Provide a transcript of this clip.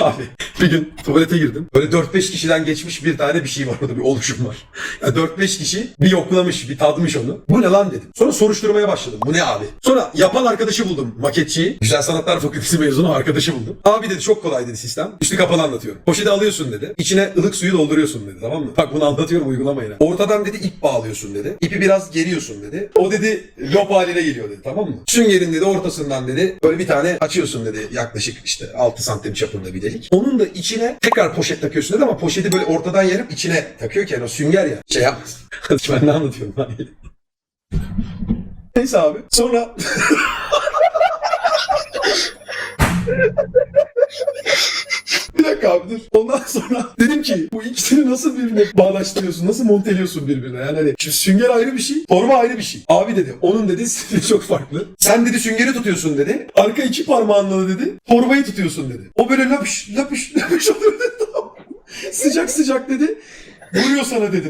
Abi bir gün tuvalete girdim. Böyle 4-5 kişiden geçmiş bir tane bir şey var orada bir oluşum var. Ya 4-5 kişi bir yoklamış, bir tadmış onu. Bu ne lan dedim. Sonra soruşturmaya başladım. Bu ne abi? Sonra yapan arkadaşı buldum maketçiyi. Güzel Sanatlar Fakültesi mezunu arkadaşı buldum. Abi dedi çok kolay dedi sistem. Üstü kapalı anlatıyorum. Poşeti alıyorsun dedi. İçine ılık suyu dolduruyorsun dedi tamam mı? Bak bunu anlatıyorum uygulamayın. ha. Ortadan dedi ip bağlıyorsun dedi. İpi biraz geriyorsun dedi. O dedi lop haline geliyor dedi tamam mı? Süngerin dedi ortasından dedi böyle bir tane açıyorsun dedi yaklaşık işte 6 santim çapında bir delik. Onun da içine tekrar poşet takıyorsun dedi ama poşeti böyle ortadan yarıp içine takıyorken o sünger ya şey yapmasın. ben ne anlatıyorum lan? Neyse abi. Sonra dakika. Ondan sonra dedim ki bu ikisini nasıl birbirine bağdaştırıyorsun? Nasıl monteliyorsun birbirine? Yani hani şimdi sünger ayrı bir şey, forma ayrı bir şey. Abi dedi onun dedi stili çok farklı. Sen dedi süngeri tutuyorsun dedi. Arka iki parmağınla dedi. Formayı tutuyorsun dedi. O böyle lapış lapış lapış oluyor dedi. Sıcak sıcak dedi. Vuruyor sana dedi.